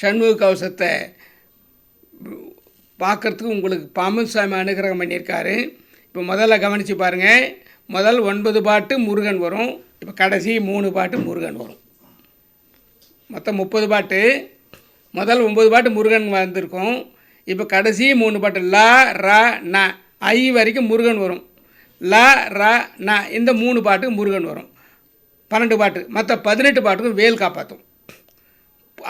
சண்முக கவசத்தை பார்க்குறதுக்கு உங்களுக்கு பாம்பன் சாமி அனுகிரகம் பண்ணியிருக்காரு. இப்போ முதல்ல கவனித்து பாருங்கள் முதல் ஒன்பது பாட்டு முருகன் வரும். இப்போ கடைசி மூணு பாட்டு முருகன் வரும். மொத்தம் முப்பது பாட்டு. முதல் ஒம்பது பாட்டு முருகன் வந்திருக்கும். இப்போ கடைசி மூணு பாட்டு லா ர ந ஐ வரைக்கும் முருகன் வரும். ல ர ந இந்த மூணு பாட்டுக்கு முருகன் வரும். பன்னெண்டு பாட்டு. மற்ற பதினெட்டு பாட்டுக்கும் வேல் காப்பாற்றும்.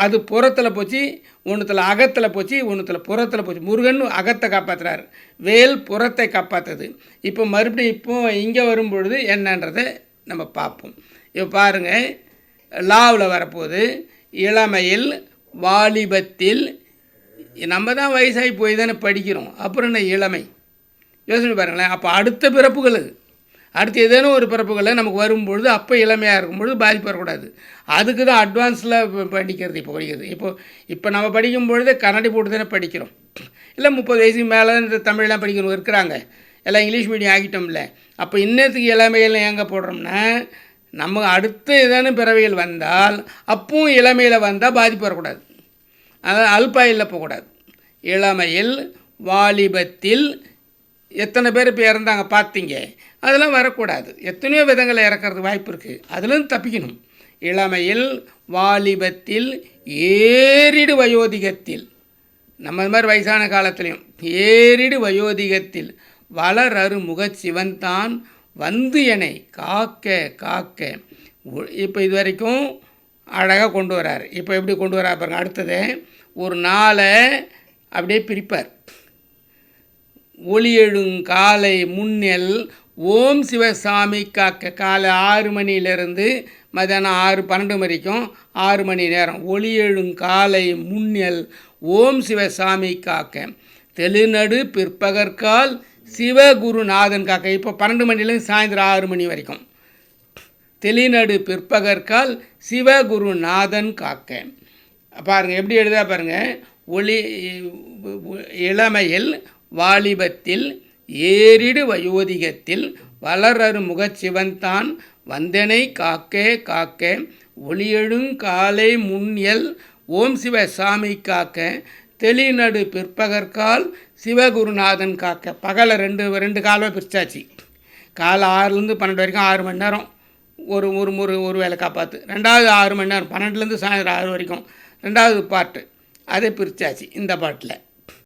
அது புறத்தில் போச்சு ஒன்றுத்தில் அகத்தில் போச்சு ஒன்றுத்தில் புறத்தில் போச்சு. முருகன் அகத்தை காப்பாற்றுறாரு வேல் புறத்தை காப்பாற்றுது இப்போ மறுபடியும் இப்போ இங்கே வரும்பொழுது என்னன்றதை நம்ம பார்ப்போம். இப்போ பாருங்கள் லாவில் வரப்போகுது. இளமையில் வாலிபத்தில் நம்ம தான் வயசாகி போய் தானே படிக்கிறோம். அப்புறம் என்ன இளமை? யோசனை பாருங்களேன். அப்போ அடுத்த பிறப்புகள் அது. அடுத்து ஏதேனும் ஒரு பிறப்புகளில் நமக்கு வரும்பொழுது அப்போ இளமையாக இருக்கும்பொழுது பாதிப்பு வரக்கூடாது. அதுக்கு தான் அட்வான்ஸில் படிக்கிறது இப்போ படிக்கிறது. இப்போது இப்போ நம்ம படிக்கும் பொழுது கண்ணாடி போட்டு தானே படிக்கிறோம். இல்லை முப்பது வயசுக்கு மேலே இந்த தமிழ்லாம் படிக்கணும் இருக்கிறாங்க. எல்லாம் இங்கிலீஷ் மீடியம் ஆகிட்டோம்ல. அப்போ இன்னத்துக்கு இளமையில் எங்கே போடுறோம்னா நம்ம அடுத்த ஏதேனும் பிறவைகள் வந்தால் அப்பவும் இளமையில் வந்தால் பாதிப்பு வரக்கூடாது. அதாவது அல்பாயில் போகக்கூடாது. இளமையில் வாலிபத்தில் எத்தனை பேர் இப்போ இறந்தாங்க பார்த்தீங்க அதெல்லாம் வரக்கூடாது. எத்தனையோ விதங்களை இறக்கறதுக்கு வாய்ப்பு இருக்குது அதுலேருந்து தப்பிக்கணும். இளமையில் வாலிபத்தில் ஏறிடு வயோதிகத்தில். நம்ம இது மாதிரி வயசான காலத்துலேயும் ஏறிடு வயோதிகத்தில். வளரரு முகச்சிவன் தான் வந்து என்னை காக்க காக்க. இப்போ இது வரைக்கும் அழகாக கொண்டு வரார். இப்போ எப்படி கொண்டு வரா பாருங்க அடுத்தது ஒரு நாளை அப்படியே பிரிப்பார். ஒளியெழுங்காலை முன்னெல் ஓம் சிவசாமி காக்க காலை ஆறு மணியிலிருந்து மதியானம் ஆறு பன்னெண்டு வரைக்கும் ஆறு மணி நேரம். ஒளியெழுங்காலை முன்னெல் ஓம் சிவசாமி காக்க. தெளிநடு பிற்பகற்கால் சிவகுருநாதன் காக்க. இப்போ பன்னெண்டு மணிலேருந்து சாயந்தரம் ஆறு மணி வரைக்கும். தெளிநடு பிற்பகற்கால் சிவகுருநாதன் காக்க. பாருங்கள் எப்படி எழுதா பாருங்கள் ஒளி இளமையில் வாலிபத்தில் ஏறிடு வயோதிகத்தில் வளரரு முகச்சிவன்தான். வந்தனை காக்கே காக்க ஒளியெழுங்காலை முன்யல் ஓம் சிவ சாமி காக்க தெளிநடு பிற்பகற்கால் சிவகுருநாதன் காக்க. பகலை ரெண்டு ரெண்டு காலமாக பிரிச்சாச்சு. காலை ஆறுலேருந்து பன்னெண்டு வரைக்கும் ஆறு மணி நேரம் ஒரு ஒரு ஒரு ஒரு வேலை காப்பாற்று ரெண்டாவது ஆறு மணி நேரம் பன்னெண்டுலேருந்து சாயந்தரம் ஆறு வரைக்கும். ரெண்டாவது பாட்டு அதை பிரிச்சாச்சு இந்த பாட்டில்.